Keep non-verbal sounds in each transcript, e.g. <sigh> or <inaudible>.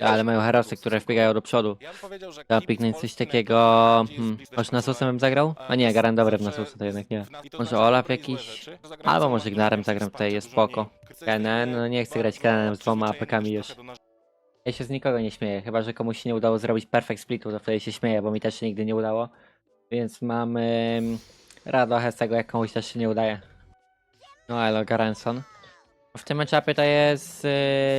Ale mają herosy, które wbiegają do przodu. Ja bym powiedział, że Trzeba piknąć coś takiego... Hmm, może na zbliżony bym zagrał? A nie, Garen dobry w Nasusa to jednak nie. Może Olaf jakiś? Albo może Gnarem zagram, tutaj jest spoko. Kenen, no nie chcę grać Kenenem z dwoma apekami już. Ja się z nikogo nie śmieję, chyba że komuś się nie udało zrobić perfect splitu, to wtedy się śmieję, bo mi też się nigdy nie udało. Więc mamy mm, radochę z tego, jak komuś też się nie udaje. No elo, Garenson. W tym matchupie to jest yy,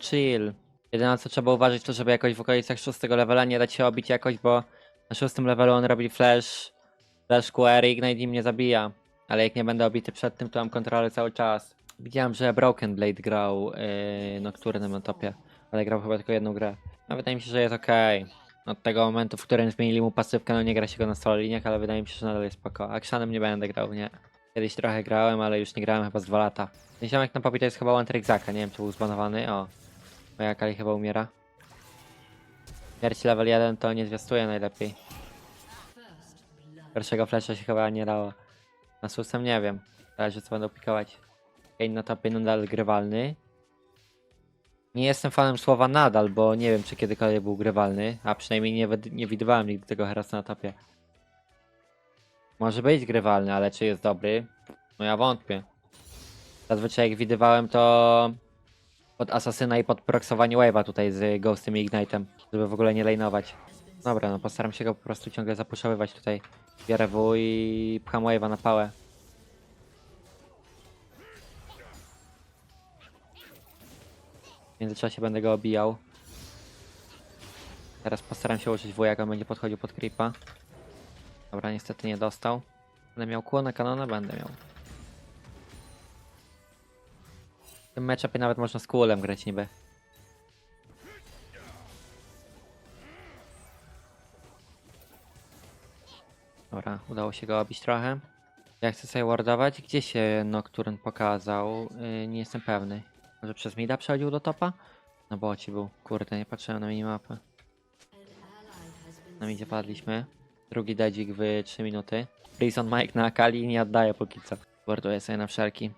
chill. Jedyne co trzeba uważać to, żeby jakoś w okolicach szóstego levela nie dać się obić jakoś, bo na szóstym levelu on robi flash, flash QR i Ignite i mnie zabija. Ale jak nie będę obity przed tym, to mam kontrolę cały czas. Widziałem, że Broken Blade grał yy, Nocturnym na topie ale grał chyba tylko jedną grę. No wydaje mi się, że jest okej. Od tego momentu, w którym zmienili mu pasywkę, no nie gra się go na solo liniach, ale wydaje mi się, że nadal jest spoko. Akshanem nie będę grał, nie. Kiedyś trochę grałem, ale już nie grałem chyba z dwa lata. Ten ziomek na popie to jest chyba One Trick Zaka, nie wiem czy był zbanowany. O, moja Kali chyba umiera. Śmierć level 1 to nie zwiastuje najlepiej. Pierwszego flasha się chyba nie dało. Na susem nie wiem. Zależy co będą pikować. Kane na topie nadal grywalny. Nie jestem fanem słowa nadal, bo nie wiem, czy kiedykolwiek był grywalny, a przynajmniej nie, nie widywałem nigdy tego Herasa na topie. Może być grywalny, ale czy jest dobry? No ja wątpię. Zazwyczaj jak widywałem to pod Asasyna i pod proxowanie wave'a tutaj z Ghostem i Ignite'em, żeby w ogóle nie lejnować. Dobra, no postaram się go po prostu ciągle zapuszowywać tutaj. Biorę W i pcham wave'a na pałę. W międzyczasie będę go obijał. Teraz postaram się użyć W, jak on będzie podchodził pod creepa. Dobra, niestety nie dostał. Będę miał kło na kanona? Będę miał. Tym matchupie nawet można z kulem grać niby. Dobra, udało się go obić trochę. Ja chcę sobie wardować. Gdzie się Nocturne pokazał? Yy, nie jestem pewny. Może przez mida przechodził do topa? Na bocie był. Kurde, nie patrzyłem na minimapę. Na midzie padliśmy. Drugi dedzik w 3 minuty. Prison Mike na Akali nie oddaje póki co. Borduję sobie na wszelki.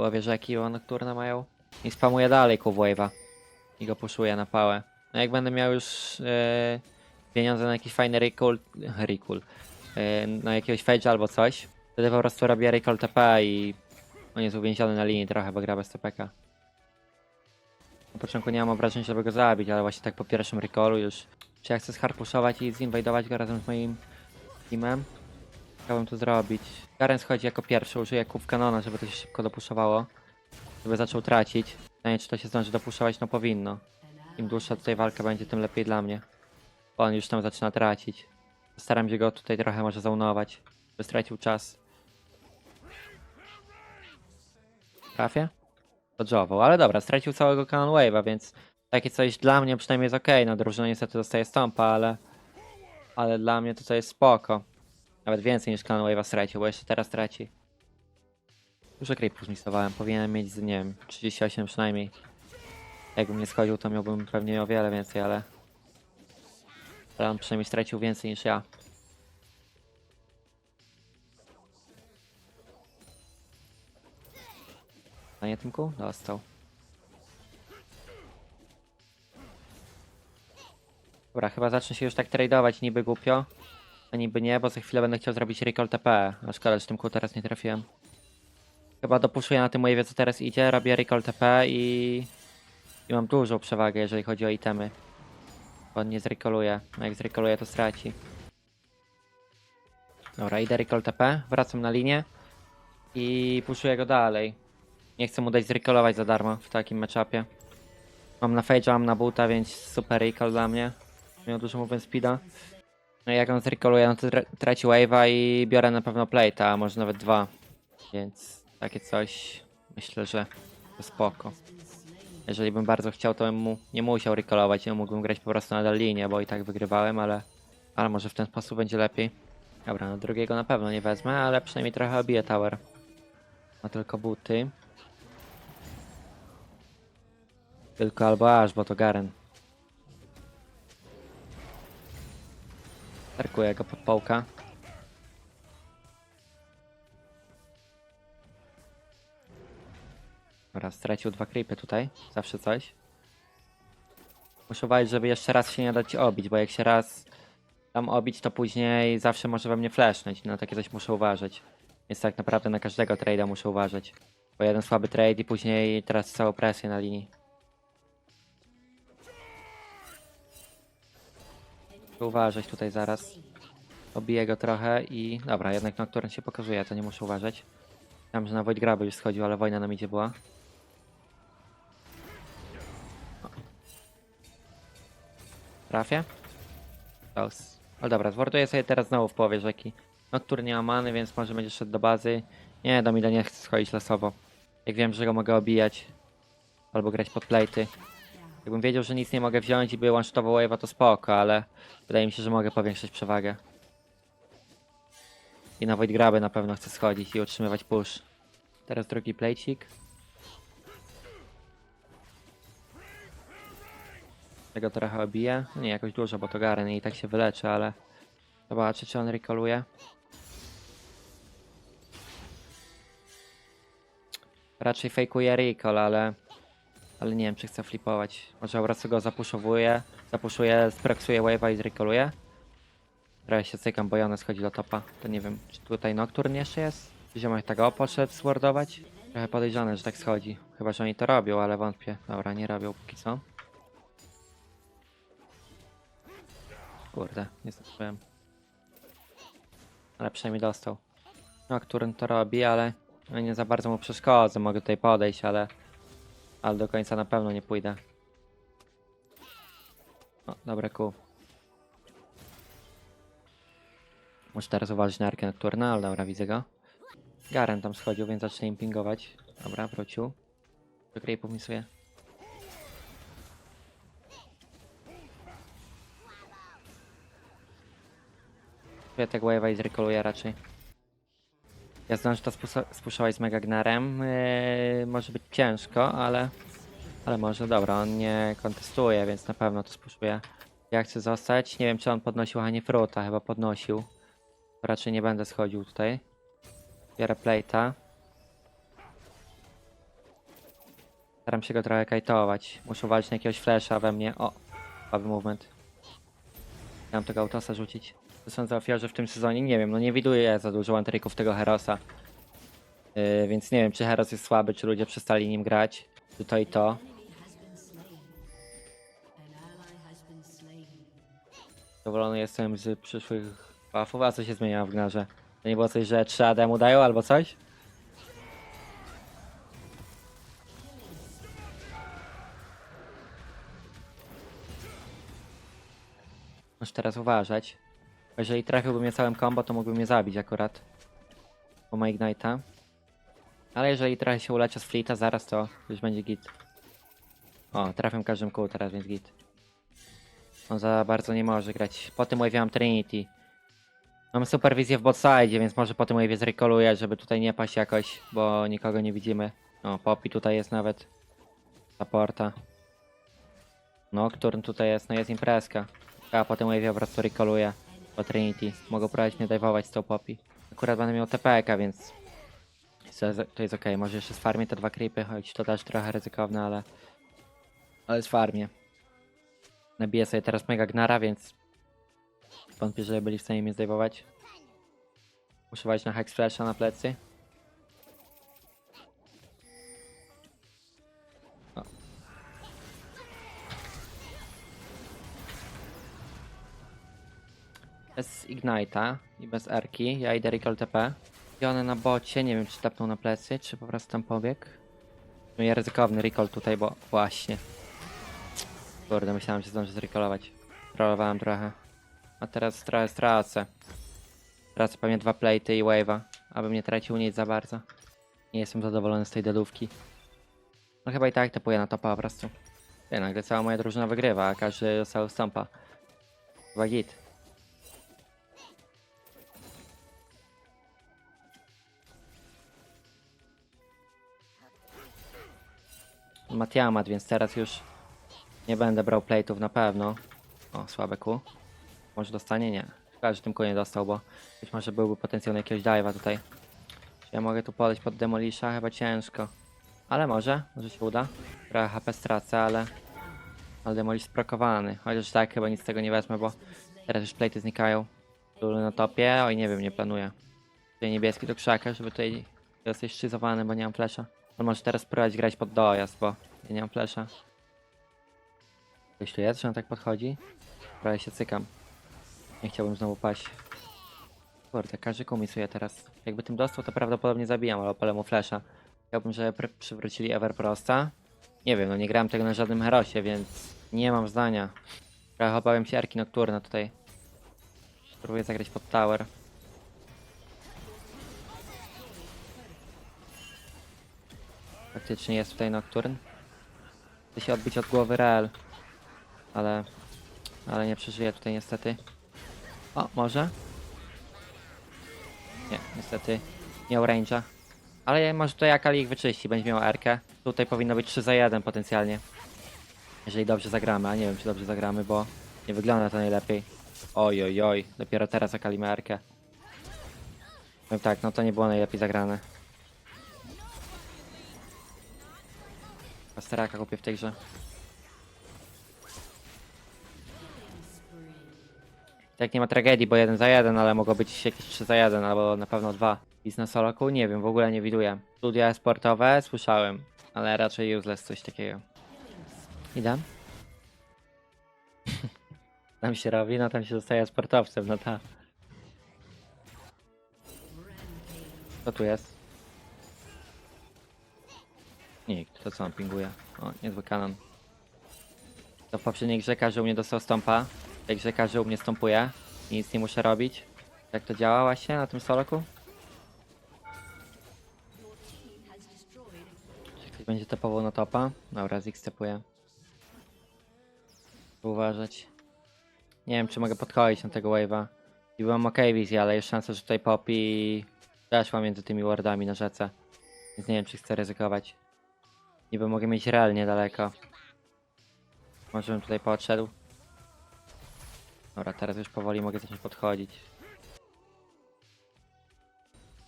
W połowie rzeki, bo Nocturne mają. I spamuję dalej ku wave'a. I go puszuję na pałę. No jak będę miał już yy, pieniądze na jakiś fajny recall, <laughs> recall yy, na jakiegoś fage albo coś, wtedy po prostu robię recall TP i on jest uwięziony na linii trochę, bo gra bez TPK. Na początku nie mam obrażeń, żeby go zabić, ale właśnie tak po pierwszym recallu już... Czy ja chcę sharpuszować i zinwajdować go razem z moim teamem? Chciałbym to zrobić. Garen schodzi jako pierwszy, użyję kub kanona, żeby to się szybko dopuszowało. Żeby zaczął tracić. Nie wiem, czy to się zdąży dopuszować, no powinno. Im dłuższa tutaj walka będzie, tym lepiej dla mnie. Bo on już tam zaczyna tracić. Staram się go tutaj trochę może zaunować, by stracił czas. Trafię? Dodżował, ale dobra, stracił całego Canon Wave'a, więc takie coś dla mnie przynajmniej jest ok. No drużyna niestety dostaje stompa, ale ale dla mnie to to jest spoko. Nawet więcej niż Canon Wave'a stracił, bo jeszcze teraz traci. Dużo creepów zmisowałem, powinienem mieć, nie wiem, 38 przynajmniej. Jakbym nie schodził, to miałbym pewnie o wiele więcej, ale... Ale on przynajmniej stracił więcej niż ja. A nie Tymku? Dostał. Dobra, chyba zacznę się już tak tradeować niby głupio. A niby nie, bo za chwilę będę chciał zrobić recall TP. A szkoda, że Tymku teraz nie trafiłem. Chyba dopuszuję na tym wave'ie co teraz idzie, robię recall TP i... I mam dużą przewagę, jeżeli chodzi o itemy. Bo on nie zrekoluje. A jak zrekoluje, to straci. Dobra, idę recall TP, wracam na linię. I puszuję go dalej. Nie chcę mu dać zrecallować za darmo w takim matchupie. Mam na Fage'a, mam na buta, więc super recall dla mnie. Miał dużo movement speeda. No jak on zrecalluje, no to tra- traci wave'a i biorę na pewno plate'a, a może nawet dwa. Więc takie coś myślę, że to spoko. Jeżeli bym bardzo chciał, to bym mu nie musiał recallować, ja mógłbym grać po prostu nadal linię, bo i tak wygrywałem, ale, ale może w ten sposób będzie lepiej. Dobra, no drugiego na pewno nie wezmę, ale przynajmniej trochę obiję tower. Ma tylko buty. Tylko albo aż, bo to Garen. Tarkuję go pod połka. Dobra, stracił dwa creepy tutaj. Zawsze coś. Muszę uważać, żeby jeszcze raz się nie dać obić, bo jak się raz tam obić, to później zawsze może we mnie flashnąć. No takie coś muszę uważać. Więc tak naprawdę na każdego trade'a muszę uważać. Bo jeden słaby trade i później teraz całą presję na linii. Uważać tutaj zaraz. Obiję go trochę i... Dobra, jednak Nocturne się pokazuje, to nie muszę uważać. Tam, że na Void Graby już schodził, ale wojna nam idzie była. Trafię? Close. Ale dobra, zworduję sobie teraz znowu w połowie rzeki. Nocturne nie ma many, więc może będzie szedł do bazy. Nie, do mida nie chcę schodzić losowo. Jak wiem, że go mogę obijać. Albo grać pod plejty. Jakbym wiedział, że nic nie mogę wziąć i by one-shotował wave'a, to spoko, ale wydaje mi się, że mogę powiększyć przewagę. I na Void Graby na pewno chcę schodzić i utrzymywać push. Teraz drugi plejcik. Tego trochę obiję. Nie jakoś dużo, bo to Garen i tak się wyleczy, ale zobaczę czy on rekoluje. Raczej fejkuje recall, ale ale nie wiem czy chcę flipować. Może prostu go zapuszowuje, zapuszuje, spraksuje wave'a i zrekoluje. Trochę się cykam, bo Jonas schodzi do topa. To nie wiem, czy tutaj Nocturne jeszcze jest? Ziomek tak o poszedł swordować? Trochę podejrzane, że tak schodzi. Chyba, że oni to robią, ale wątpię. Dobra, nie robią póki co. Kurde, nie zdążyłem. Ale przynajmniej dostał. Nocturne to robi, ale no nie za bardzo mu przeszkodzę. Mogę tutaj podejść, ale ale do końca na pewno nie pójdę. O, dobre kół. Muszę teraz uważać na arkę nocturna, ale dobra, widzę go. Garen tam schodził, więc zacznę im pingować. Dobra, wrócił. Do creepów misuje. Kwiatek wave'a i zrekoluję raczej. Ja znam, że to spuszczałeś z Megagnarem. Yy, może być ciężko, ale... Ale może, dobra, on nie kontestuje, więc na pewno to spuszczuje. Ja chcę zostać. Nie wiem, czy on podnosił Honeyfruta, chyba podnosił. Raczej nie będę schodził tutaj. Biorę plate'a. Staram się go trochę kajtować. Muszę walczyć na jakiegoś flasha we mnie. O, słaby movement. Chciałem tego autosa rzucić. Są za ofiarze w tym sezonie? Nie wiem, no nie widuję za dużo one tego Herosa. Yy, więc nie wiem, czy Heros jest słaby, czy ludzie przestali nim grać. Czy to. Zadowolony jestem z przyszłych buffów, a co się zmienia w gnarze? To nie było coś, że 3 AD mu dają albo coś? Muszę teraz uważać. Jeżeli trafiłby mnie całym combo, to mógłby mnie zabić akurat. Bo ma Ignite'a. Ale jeżeli trochę się ulecia z Fleeta zaraz, to już będzie git. O, trafiam każdym kół teraz, więc git. On za bardzo nie może grać. Po tym wave'ie mam Trinity. Mam superwizję w botside, więc może po tym wave'ie zrekoluję, żeby tutaj nie paść jakoś, bo nikogo nie widzimy. O, Poppy tutaj jest nawet. Supporta. Nocturne tutaj jest, no jest imprezka. A po tym wave'ie po prostu rekoluję po Trinity. Mogą próbować mnie dive'ować z tą Poppy. Akurat będę miał TPK, więc to jest, ok. Może jeszcze z farmie te dwa creepy, choć to też trochę ryzykowne, ale ale z farmie. Nabiję sobie teraz mega gnara, więc wątpię, że byli w stanie mnie zdejmować. Muszę walić na Hex Flasha na plecy. Ignite'a i bez Erki, ja idę recall TP. I one na bocie, nie wiem czy tapną na plecy, czy po prostu tam pobieg. No ja ryzykowny recall tutaj, bo właśnie. Kurde, myślałem, że zdążę zrecallować. Trollowałem trochę. A teraz trochę stracę. Tracę pewnie dwa platy i wave'a, abym nie tracił nic za bardzo. Nie jestem zadowolony z tej dedówki. No chyba i tak typuję na topa po prostu. Ty, nagle cała moja drużyna wygrywa, a każdy dostał stompa. Chyba git. Ma Tiamat, więc teraz już nie będę brał plate'ów na pewno. O, słabe Q. Może dostanie? Nie. Chyba, że tym Q nie dostał, bo być może byłby potencjał na jakiegoś dive'a tutaj. Czy ja mogę tu podejść pod Demolisha? Chyba ciężko. Ale może, może się uda. Trochę HP stracę, ale... Ale Demolish sprokowany. Chociaż tak, chyba nic z tego nie wezmę, bo teraz już plejty znikają. Tu na topie, oj nie wiem, nie planuję. Tutaj niebieski do krzaka, żeby tutaj jesteś szczyzowany, bo nie mam flesza. No może teraz spróbować grać pod dojazd, bo ja nie mam flesza. Ktoś tu jest, że on tak podchodzi? Prawie się cykam. Nie chciałbym znowu paść. Kurde, każdy kumisuje teraz. Jakby tym dostał, to prawdopodobnie zabijam, ale opalę mu flesza. Chciałbym, żeby pr- przywrócili Everprosta. Nie wiem, no nie grałem tego na żadnym herosie, więc nie mam zdania. Trochę obawiam się Arki Nocturna tutaj. Spróbuję zagrać pod tower. Faktycznie jest tutaj Nocturn. Chce się odbić od głowy Real. Ale... Ale nie przeżyję tutaj niestety. O, może? Nie, niestety. Miał range'a. Ale może tutaj Akali ich wyczyści, będzie miał Erkę. Tutaj powinno być 3 za 1 potencjalnie. Jeżeli dobrze zagramy, a nie wiem czy dobrze zagramy, bo nie wygląda to najlepiej. Oj, oj, oj, dopiero teraz Akali ma Erkę. Powiem tak, no to nie było najlepiej zagrane. Pasteraka kupię w tej grze. Tak nie ma tragedii, bo jeden za jeden, ale mogło być jakieś 3 za 1, albo na pewno dwa. I na soloku? Nie wiem, w ogóle nie widuję. Studia sportowe? Słyszałem, ale raczej useless coś takiego. Idę? <laughs> tam się robi, no tam się zostaje sportowcem, no tak. Co tu jest? Nikt, to co on pinguje? O, niezły kanon. To w poprzedniej grze każdy u mnie dostał stąpa. W tej grze każdy u mnie stąpuje. I nic nie muszę robić. Jak to działa właśnie na tym soloku? Czy ktoś będzie topował na topa? Dobra, Zix stepuje. Uważać. Nie wiem, czy mogę podchodzić na tego wave'a. I byłam ok wizję, ale jest szansa, że tutaj Poppy weszła między tymi wardami na rzece. Więc nie wiem, czy chcę ryzykować. Niby mogę mieć realnie daleko. Może bym tutaj podszedł. Dobra, teraz już powoli mogę zacząć podchodzić.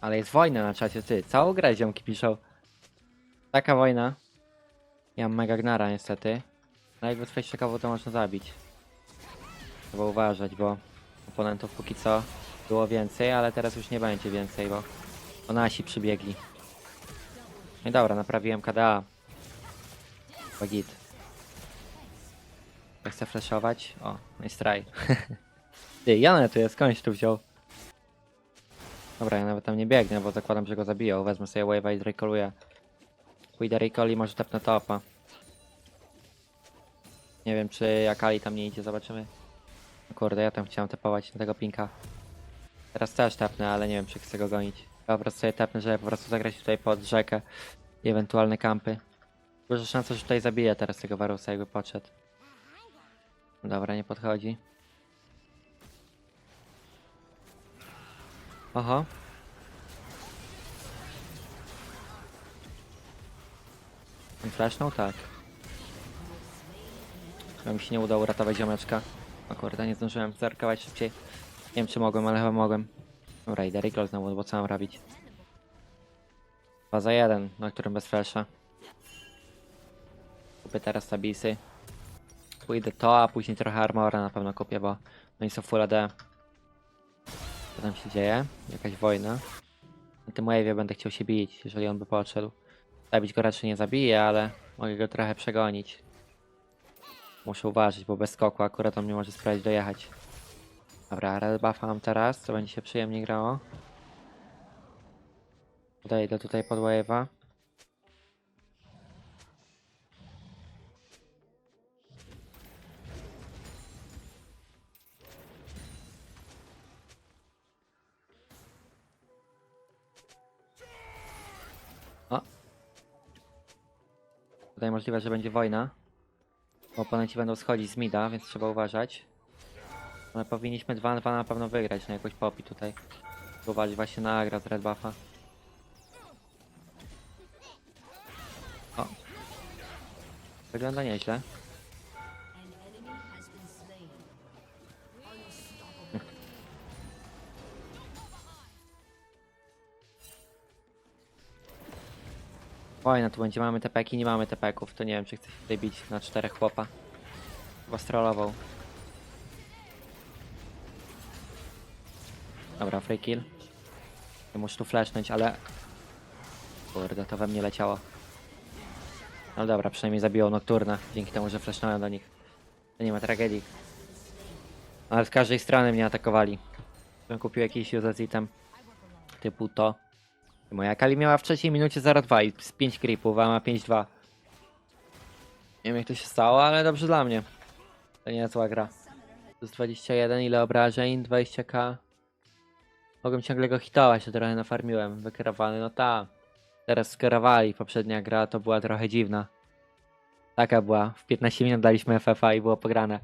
Ale jest wojna na czacie, ty. Całą grę ziomki piszą. Taka wojna. Ja mam mega gnara niestety. No jakby coś ciekawą to można zabić. Trzeba uważać, bo oponentów póki co było więcej, ale teraz już nie będzie więcej, bo, bo nasi przybiegli. No i dobra, naprawiłem KDA. Git. Ja chcę flashować. O, no i straj. <laughs> Ty, Janę tu jest, skądś tu wziął. Dobra, ja nawet tam nie biegnę, bo zakładam, że go zabiją. Wezmę sobie wave'a i zrekoluję. Pójdę recall i może tepnę topa. Nie wiem, czy Akali tam nie idzie, zobaczymy. No kurde, ja tam chciałem tepować na tego pinka. Teraz też tepnę, ale nie wiem, czy chcę go gonić. Ja po prostu sobie tepnę, żeby po prostu zagrać tutaj pod rzekę i ewentualne kampy. Duża szansa, że tutaj zabiję teraz tego Warusa, jakby podszedł. Dobra, nie podchodzi. Oho. Flashnął? Tak. Chyba mi się nie udało uratować ziomeczka. O kurde, nie zdążyłem zerkować szybciej. Nie wiem czy mogłem, ale chyba mogłem. Dobra, idę recall znowu, bo co mam robić? 2 za 1, na którym bez flasha. Kupię teraz tabisy. Pójdę to, a później trochę armora na pewno kupię, bo oni są full AD. Co tam się dzieje? Jakaś wojna. Na tym wave'ie będę chciał się bić, jeżeli on by podszedł. Zabić go raczej nie zabiję, ale mogę go trochę przegonić. Muszę uważać, bo bez skoku akurat on mnie może sprawdzić dojechać. Dobra, red buffa mam teraz, co będzie się przyjemnie grało. Podejdę tutaj pod wave'a. Tutaj możliwe, że będzie wojna. Bo oponenci będą schodzić z mida, więc trzeba uważać. Ale powinniśmy 2 na 2 na pewno wygrać na jakoś popi tutaj. Uważać właśnie na agra z red buffa. O. Wygląda nieźle. Wojna tu będzie, mamy tepeki, nie mamy tepeków, to nie wiem czy chcę się tutaj bić na czterech chłopa. Chyba strollował. Dobra, free kill. Nie muszę tu flashnąć, ale... Kurde, to we mnie leciało. No dobra, przynajmniej zabiło Nocturna, dzięki temu, że flashnąłem do nich. To nie ma tragedii. Ale z każdej strony mnie atakowali. Bym kupił jakiś user item. Typu to. Moja Kali miała w trzeciej minucie 0,2 i z 5 creepów, a ma 5,2. Nie wiem jak to się stało, ale dobrze dla mnie. To nie jest zła gra. Plus 21, ile obrażeń? 20k. Mogłem ciągle go hitować, to trochę nafarmiłem. Wykierowany, no ta. Teraz skierowali, poprzednia gra to była trochę dziwna. Taka była. W 15 minut daliśmy FFA i było pograne.